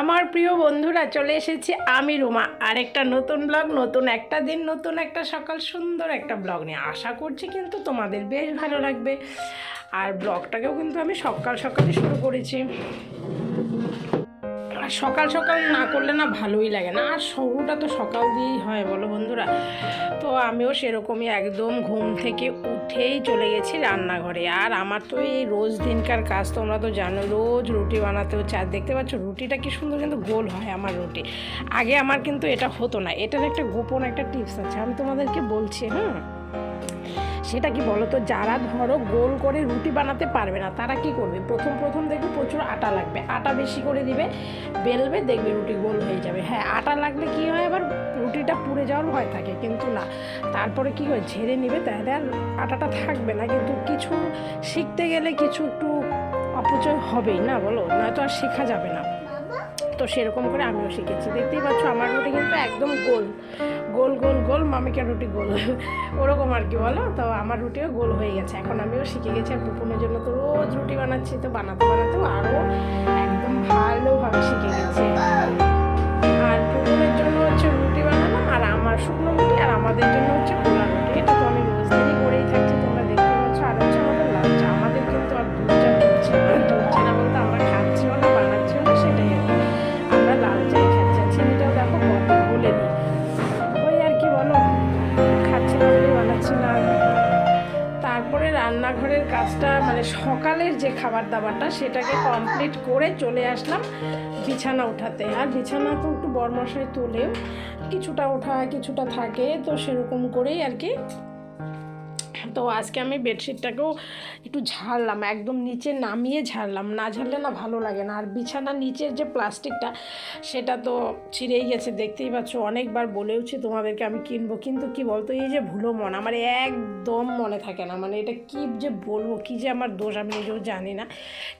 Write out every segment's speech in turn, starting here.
আমার প্রিয় বন্ধুরা, চলে এসেছি আমি রুমা। আর একটা নতুন ব্লগ নতুন একটা দিন, নতুন একটা সকাল, সুন্দর একটা ব্লগ নিয়ে আশা করছি কিন্তু তোমাদের বেশ ভালো লাগবে। আর ব্লগটাকেও কিন্তু আমি সকাল সকালে শুরু করেছি। আর সকাল সকাল না করলে না ভালোই লাগে না। আর শুরুটা তো সকাল দিয়েই হয়, বলো বন্ধুরা। তো আমিও সেরকমই একদম ঘুম থেকে উঠেই চলে গেছি রান্নাঘরে। আর আমার তো এই রোজ দিনকার কাজ তোমরা তো জানো, রোজ রুটি বানাতে হচ্ছে। আর দেখতে পাচ্ছ, রুটিটা কি সুন্দর কিন্তু গোল হয় আমার রুটি। আগে আমার কিন্তু এটা হতো না। এটার একটা গোপন একটা টিপস আছে, আমি তোমাদেরকে বলছি, হুম? সেটা কি বলো তো? যারা ধরো গোল করে রুটি বানাতে পারবে না, তারা কি করবে? প্রথম প্রথম দেখবে প্রচুর আটা লাগবে। আটা বেশি করে দিবে, বেলবে, দেখবে রুটি গোল হয়ে যাবে। হ্যাঁ আটা লাগলে কি হয়? আবার রুটিটা পুড়ে যাওয়ার ভয় থাকে, কিন্তু না। তারপরে কি হয়? ঝেড়ে নিবে, তাহলে আর আটাটা থাকবে না। কিন্তু কিছু শিখতে গেলে কিছু একটু অপচয় হবেই না বলো? নয়তো আর শেখা যাবে না। তো সেরকম করে আমিও শিখেছি। দেখতেই পাচ্ছ আমার রুটি কিন্তু একদম গোল। গোল গোল গোল মামিকা রুটি গোল। ওরকম আর কি বলো? তো আমার রুটিও গোল হয়ে গেছে। এখন আমিও শিখে গেছি আর পুপুনের জন্য তো রোজ রুটি বানাচ্ছি, তো বানাতে, বানাতেও আরও একদম ভালোভাবে শিখে গেছে। আর পুপুনের জন্য হচ্ছে রুটি বানানো আর আমার শুকনো রুটি, আর আমাদের জন্য হচ্ছে মানে সকালের যে খাবার দাবারটা সেটাকে কমপ্লিট করে চলে আসলাম বিছানা উঠাতে। আর বিছানা তো একটু বরমশাই তোলেও, কিছুটা ওঠা কিছুটা থাকে, তো সেরকম করেই আর কি তো আজকে আমি বেডশিটটাকেও একটু ঝাড়লাম, একদম নিচে নামিয়ে ঝাড়লাম। না ঝাড়লে না ভালো লাগে না। আর বিছানার নিচের যে প্লাস্টিকটা, সেটা তো ছিঁড়েই গেছে। দেখতেই পাচ্ছ, অনেকবার বলেওছি তোমাদেরকে আমি কিনবো, কিন্তু কি বলতো, এই যে ভুলো মন, আমার একদম মনে থাকে না। মানে এটা কি যে বলব, কি যে আমার দোষ আমি নিজেও জানি না।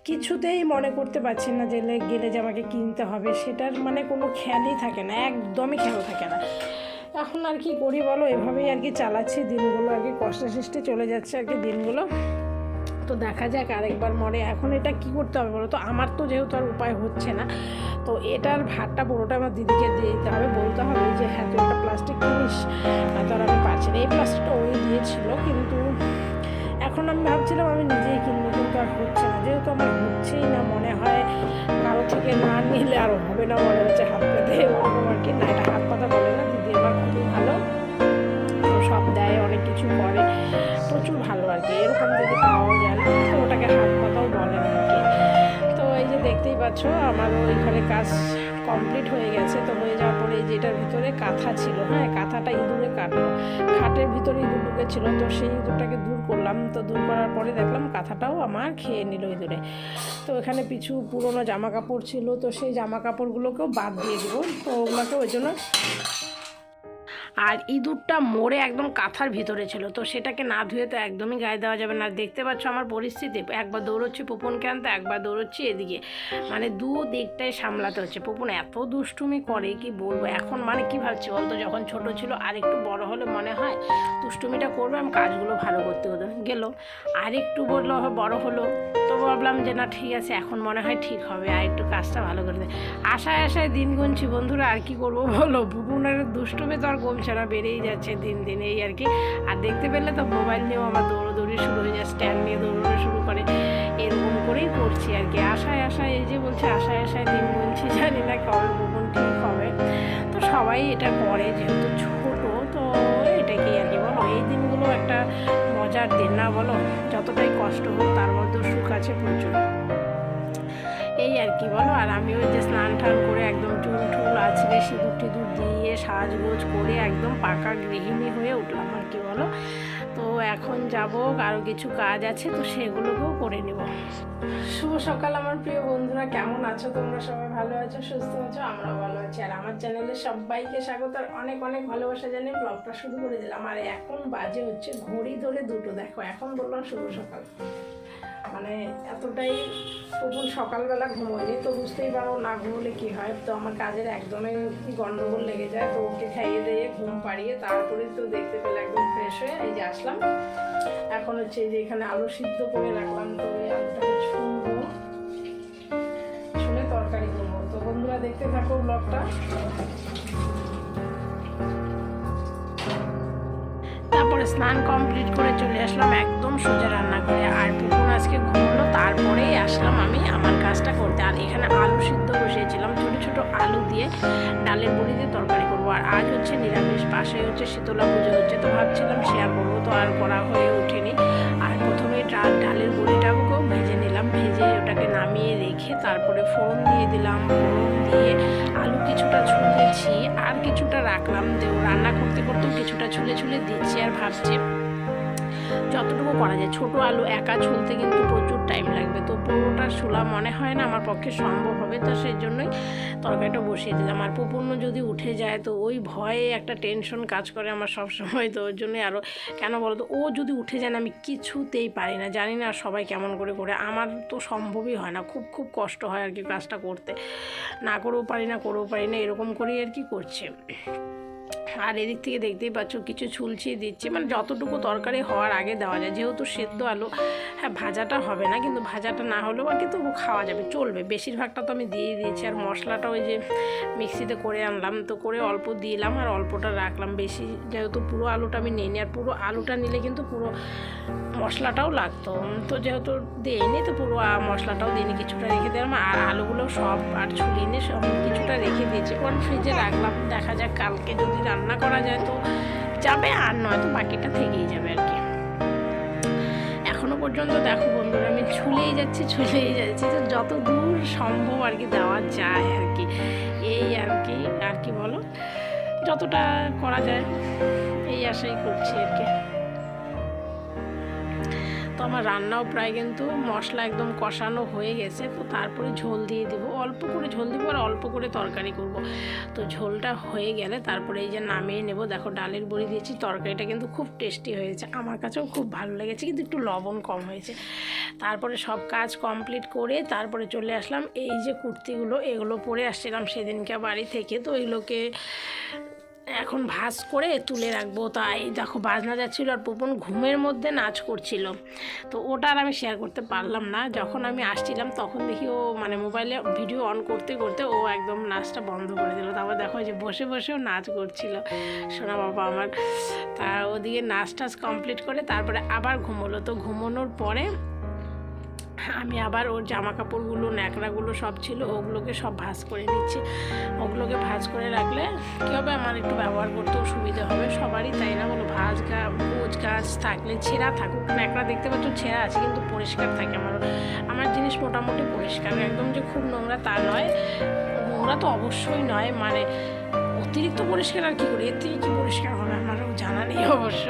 কিছুতেই মনে করতে পারছি না যে গেলে যে আমাকে কিনতে হবে, সেটার মানে কোনো খেয়ালই থাকে না, একদমই খেয়াল থাকে না। এখন আর কি করি বলো? এভাবেই আর কি চালাচ্ছি দিনগুলো, আর কি কষ্টে সৃষ্টি চলে যাচ্ছে আর কি দিনগুলো। তো দেখা যাক আরেকবার মরে। এখন এটা কি করতে হবে বলো তো? আমার তো যেহেতু আর উপায় হচ্ছে না, তো এটার ভাতটা পুরোটা আমার দিদিকে দিয়ে দিতে হবে। বলতে হবে যে হ্যাঁ তুই একটা প্লাস্টিক কিনিস। তোর আমি পারছি না এই প্লাস্টিকটা ওই দিয়েছিল, কিন্তু এখন আমি ভাবছিলাম আমি নিজেই কিনবো, কিন্তু আর হচ্ছে না। যেহেতু আমার হচ্ছেই না মনে হয়, কারও থেকে না নিলে আর হবে না মনে হচ্ছে হাত পেতে আর কি না, এটা হাত পাতা বলে না। আমার খুবই ভালো। সব দেয়, অনেক কিছু করে। প্রচুর ভালো আর কি। এরকম যদি পাওয়া যায় না, তো ওটাকে হাত পাতাও বলে কি। তো এই যে দেখতেই পাচ্ছ, আমার ওইখানে কাজ কমপ্লিট হয়ে গেছে। তো হয়ে যাওয়ার পরে এই যেটার ভিতরে কাঁথা ছিল হ্যাঁ কাঁথাটা ইঁদুরে কাটলো খাটের ভিতরে ইঁদুর ঢুকেছিল, তো সেই ইঁদুরটাকে দূর করলাম। তো দূর করার পরে দেখলাম কাঁথাটাও আমার খেয়ে নিল ইঁদুরে। তো এখানে কিছু পুরনো জামা কাপড় ছিল, তো সেই জামা কাপড়গুলোকেও বাদ দিয়ে দিব। তো ওগুলোকে ওই জন্য আর ইঁদুরটা মরে একদম কাঁথার ভিতরে ছিল। তো সেটাকে না ধুয়ে তো একদমই গায়ে দেওয়া যাবে না। দেখতে পাচ্ছ আমার পরিস্থিতি। একবার দৌড়চ্ছি, পুপনকে আনতে, একবার দৌড়চ্ছি এদিকে। মানে দু দিকটাই সামলাতে হচ্ছে। পুপন এত দুষ্টুমি করে, কি বলব? এখন মানে কি ভাবছি বলতো? যখন ছোট ছিল, আর একটু বড় হলে মনে হয় দুষ্টুমিটা করবে, আমি কাজগুলো ভালো করতে হতো গেল। আর একটু বলল বড় হলো। তো ভাবলাম যে না, ঠিক আছে, এখন মনে হয় ঠিক হবে, আর একটু কাজটা ভালো করে দেয় আশায় আশায় দিন গুনছি, বন্ধুরা, আর কি করব বলো? পুপুনের দুষ্টুমি তো আর কমছে না, বেড়েই যাচ্ছে দিন দিন এই আর কি। আর দেখতে পেলে তো মোবাইল নিয়েও আমার দৌড়োদৌড়ি শুরু হয়ে যায় স্ট্যান্ড নিয়ে দৌড়ানো শুরু করে, এরকম করেই করছি আর কি। আশায় আশায় এই যে বলছে, আশায় আশায় দিন গুনছি, জানি না কবে পুপুন ঠিক হবে। তো সবাই এটা করে, যেহেতু ছোট, তো এটাকেই আর কি বলো? এই দিনগুলো একটা মজার দিন, না বলো, যতটাই কষ্ট হোক, তার মধ্যেও সুখ আছে প্রচুর। এই আর কি, বলো, আর আমি ওই যে স্নান টান করে একদম চুল টুল আছড়ে সিঁদুর টিঁদুর দিয়ে সাজগোজ করে একদম পাকা গৃহিণী হয়ে উঠলাম আর কি, বলো। তো এখন যাব আরও কিছু কাজ আছে, তো সেগুলোকেও করে নেব। শুভ সকাল আমার প্রিয় বন্ধুরা, কেমন আছো? তোমরা সবাই ভালো আছো, সুস্থ আছো? আমরাও ভালো আছি। আর আমার চ্যানেলে সবাইকে স্বাগত, আর অনেক অনেক ভালোবাসা জানিয়ে ব্লগটা শুরু করে দিলাম। আর এখন বাজে হচ্ছে ঘড়ি ধরে দুটো, দেখো, এখন বললাম শুভ সকাল। মানে এতটাই প্রবল সকালবেলা ঘুমোয়নি, তো বুঝতেই পারো না ঘুমোলে কী হয়। তো আমার কাজের একদমই গন্ডগোল লেগে যায়, তো ওকে খাইয়ে দিয়ে ঘুম পাড়িয়ে তারপরে তো দেখতে পেলে একদম ফ্রেশ হয়ে এই যে আসলাম। এখন হচ্ছে এই যে এখানে আলু সিদ্ধ করে রাখলাম, তো এই আলুটাকে ছুলবো ছুলে তরকারি করব। তো বন্ধুরা দেখতে থাকো ব্লগটা তারপরে স্নান কমপ্লিট করে চলে আসলাম একদম সোজা রান্না করে আর পুকুর আজকে ঘুমলো তারপরেই আসলাম আমি আমার কাজটা করতে। আর এখানে আলু সিদ্ধ বসিয়েছিলাম, ছোট ছোট আলু দিয়ে ডালের বড়ি দিয়ে তরকারি করব। আর আজ হচ্ছে নিরামিষ, পাশে হচ্ছে শীতলা পুজো হচ্ছে, তো ভাবছিলাম শেয়ার করব, তো আর করা হয়ে ওঠেনি। আর প্রথমে ডাল ডালের বড়িটাকেও ভেজে নিলাম, ভেজে ওটাকে নামিয়ে রেখে তারপরে ফোড়ন দিয়ে দিলাম, ফোড়ন দিয়ে আলু কিছুটা ছুলেছি আর কিছুটা রাখলাম রান্না করতে করতেও কিছুটা ছুলে ছুলে দিচ্ছি আর ভাবছি যতটুকু করা যায়। ছোট আলু একা ছুলতে কিন্তু প্রচুর টাইম লাগবে। তো পুরোটা ছুলা মনে হয় না আমার পক্ষে সম্ভব হবে, তো সেই জন্যই তরকারিটা বসিয়ে দিলাম। আর পুপূর্ণ যদি উঠে যায়, তো ওই ভয়ে একটা টেনশন কাজ করে আমার সব সময় তো ওই জন্যই আরও কেন বলো তো, ও যদি উঠে যায় না, আমি কিছুতেই পারি না। জানি না সবাই কেমন করে করে, আমার তো সম্ভবই হয় না। খুব খুব কষ্ট হয় আর কি কাজটা করতে। না করেও পারি না, করেও পারি না, এরকম করেই আর কি করছে। আর এদিক থেকে দেখতেই পাচ্ছ কিছু ছুলছিয়ে দিচ্ছে। মানে যতটুকু তরকারি হওয়ার আগে দেওয়া যায়, যেহেতু সেদ্ধ আলু হ্যাঁ ভাজাটা হবে না, কিন্তু ভাজাটা না হলেও আর কি তবু খাওয়া যাবে, চলবে। বেশিরভাগটা তো আমি দিয়ে দিয়েছি, আর মশলাটা ওই যে মিক্সিতে করে আনলাম, তো করে অল্প দিলাম আর অল্পটা রাখলাম। বেশি যেহেতু পুরো আলুটা আমি নিই আর পুরো আলুটা নিলে কিন্তু পুরো মশলাটাও লাগতো। তো যেহেতু দিইনি, তো পুরো মশলাটাও দিইনি, কিছুটা রেখে দিলাম। আর আলুগুলো সব আর ছুলিয়ে সব কিছুটা রেখে দিয়েছি। কারণ ফ্রিজে রাখলাম। দেখা যাক কালকে যদি রান্না করা যায় তো যাবে, আর নয়তো বাকিটা থেকেই যাবে আর কি। এখনও পর্যন্ত দেখো বন্ধুরা, আমি ছুলেই যাচ্ছি ছুলেই যাচ্ছি। তো যত দূর সম্ভব আর কি দেওয়া যায় আর কি। এই আর কি আর কি বলো? যতটা করা যায়, এই আশাই করছি আর কি। আমার রান্নাও প্রায় কিন্তু মশলা একদম কষানো হয়ে গেছে, তো তারপরে ঝোল দিয়ে দেবো। অল্প করে ঝোল দেবো আর অল্প করে তরকারি করব। তো ঝোলটা হয়ে গেলে তারপরে এই যে নামিয়ে নেব। দেখো ডালের বড়ি দিয়েছি, তরকারিটা কিন্তু খুব টেস্টি হয়েছে। আমার কাছেও খুব ভালো লেগেছে, কিন্তু একটু লবণ কম হয়েছে। তারপরে সব কাজ কমপ্লিট করে তারপরে চলে আসলাম। এই যে কুর্তিগুলো, এগুলো পরে আসছিলাম সেদিনকে বাড়ি থেকে। তো এগুলোকে এখন ভাজ করে তুলে রাখব। তাই দেখো, বাজনা যাচ্ছিল আর পুপন ঘুমের মধ্যে নাচ করছিল। তো ওটা আর আমি শেয়ার করতে পারলাম না। যখন আমি আসছিলাম, তখন দেখি ও মানে মোবাইলে ভিডিও অন করতে করতে ও একদম নাচটা বন্ধ করে দিল। তারপর দেখো যে বসে বসেও নাচ করছিল। সোনা বাবা আমার। তা ওদিকে নাচ টাচ কমপ্লিট করে তারপরে আবার ঘুমোলো। তো ঘুমানোর পরে আমি আবার ওর জামা কাপড়গুলো ন্যাকড়াগুলো সব ছিল, ওগুলোকে সব ভাজ করে নিচ্ছি। ওগুলোকে ভাঁজ করে রাখলে কী হবে? আমার একটু ব্যবহার করতেও সুবিধা হবে সবারই, তাই না? বলো ভাঁজ গোজ গাছ থাকলে, ছেঁড়া থাকুক। ন্যাকড়া দেখতে পাচ্ছ ছেঁড়া আছে, কিন্তু পরিষ্কার থাকে আমার আমার জিনিস মোটামুটি পরিষ্কার, একদম যে খুব নোংরা তা নয়। নোংরা তো অবশ্যই নয় মানে অতিরিক্ত পরিষ্কার আর কী করি? এর থেকে কী পরিষ্কার হবে? আমারও জানা নেই অবশ্য।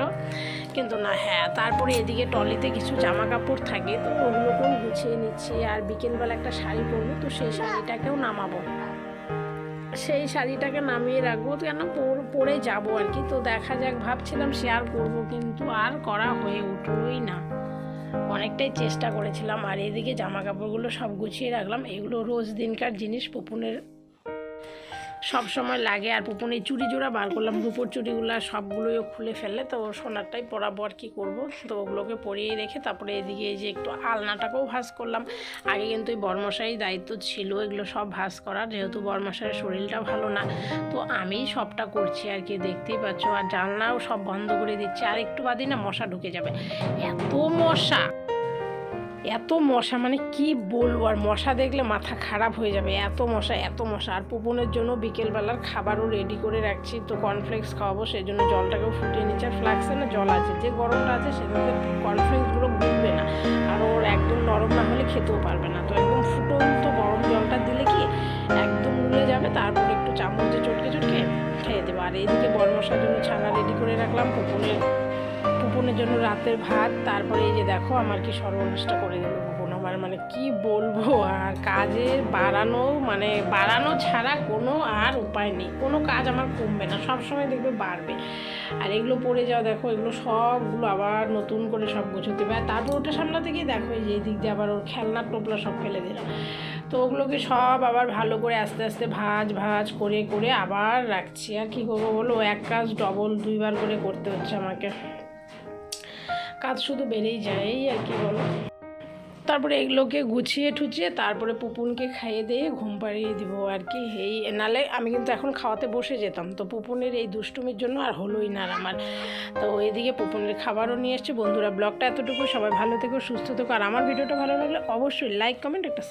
কিন্তু না হ্যাঁ তারপরে এদিকে টলিতে কিছু জামা কাপড় থাকে, তো ওগুলোকেও গুছিয়ে নিচ্ছি, আর বিকেলবেলা একটা শাড়ি পরবো, তো সেই শাড়িটাকেও নামাবো। সেই শাড়িটাকে নামিয়ে রাখব কেন পর- পরে যাব আর কি, তো দেখা যাক, ভাবছিলাম শেয়ার করব কিন্তু আর করা হয়ে উঠলোই না। অনেকটাই চেষ্টা করেছিলাম, আর এদিকে জামা কাপড়গুলো সব গুছিয়ে রাখলাম, এগুলো রোজ দিনকার জিনিস, পুপুনের সব সময় লাগে। আর পুপুনের চুড়ি জোড়া বার করলাম। রূপোর চুড়িগুলো সবগুলোই খুলে ফেললে তো সোনারটাই পরাবো আর কি করব। তো ওগুলোকে পরিয়ে রেখে তারপরে এদিকে যে একটু আলনাটাকেও ভাজ করলাম। আগে কিন্তু এই বর্মশাই দায়িত্ব ছিল এগুলো সব ভাজ করার। যেহেতু বর্মশাইয়ের শরীরটা ভালো না, তো আমি সবটা করছি আর কি, দেখতেই পাচ্ছ। আর জানলাও সব বন্ধ করে দিচ্ছি। আর একটু বাদই না মশা ঢুকে যাবে। এত মশা! এত মশা মানে কি বলব? আর মশা দেখলে মাথা খারাপ হয়ে যাবে। এত মশা এত মশা। আর পুপনের জন্য বিকেলবেলার খাবারও রেডি করে রাখছি। তো কর্নফ্লেক্স খাওয়াবো সেই জন্য জলটাকেও ফুটিয়ে নিচ্ছি। আর ফ্লাক্সে না জল আছে। যে গরমটা আছে সেটাতে কর্নফ্লেক্সগুলো গুলবে না। আর ওর একদম নরম না হলে খেতেও পারবে না। তো একদম ফুটন্ত গরম জলটা দিলে কি একদম গুলে যাবে। তারপর একটু চামচে চটকে চটকে খেয়ে দেবো। আর এইদিকে বড় মশার জন্য ছানা রেডি করে রাখলাম। পুপনের পুপনের জন্য রাতের ভাত, তারপরে এই যে দেখো আমার কি সর্বনাশটা করে দিল পুপন আমার মানে কি বলব? আর কাজের বাড়ানো মানে বাড়ানো ছাড়া কোনো আর উপায় নেই। কোনো কাজ আমার কমবে না সব সময় দেখবে বাড়বে। আর এগুলো পড়ে যাও দেখো, এগুলো সবগুলো আবার নতুন করে সব গোছাতে আর তারপর ওটা সামলাতে গিয়ে দেখো, এই যে এদিক দিয়ে আবার ওর খেলনার টোপলা সব ফেলে দিলাম তো ওগুলোকে সব আবার ভালো করে আস্তে আস্তে ভাজ ভাজ করে করে আবার রাখছি। আর কি করব বলো, এক কাজ ডবল দুইবার করে করতে হচ্ছে আমাকে। কাজ শুধু বেড়েই যায় এই আর কি বলো। তারপরে এগুলোকে গুছিয়ে ঠুচিয়ে তারপরে পুপুনকে খাইয়ে দিয়ে ঘুম পাড়িয়ে দিব আর কি। এই, নালে আমি কিন্তু এখন খাওয়াতে বসে যেতাম, তো পুপুনের এই দুষ্টুমির জন্য আর হলোই না আর আমার। তো এদিকে পুপুনের খাবারও নিয়ে এসছে। বন্ধুরা, ব্লগটা এতটুকু সবাই ভালো থেকো, সুস্থ থেকো। আর আমার ভিডিওটা ভালো লাগলে অবশ্যই লাইক কমেন্ট একটা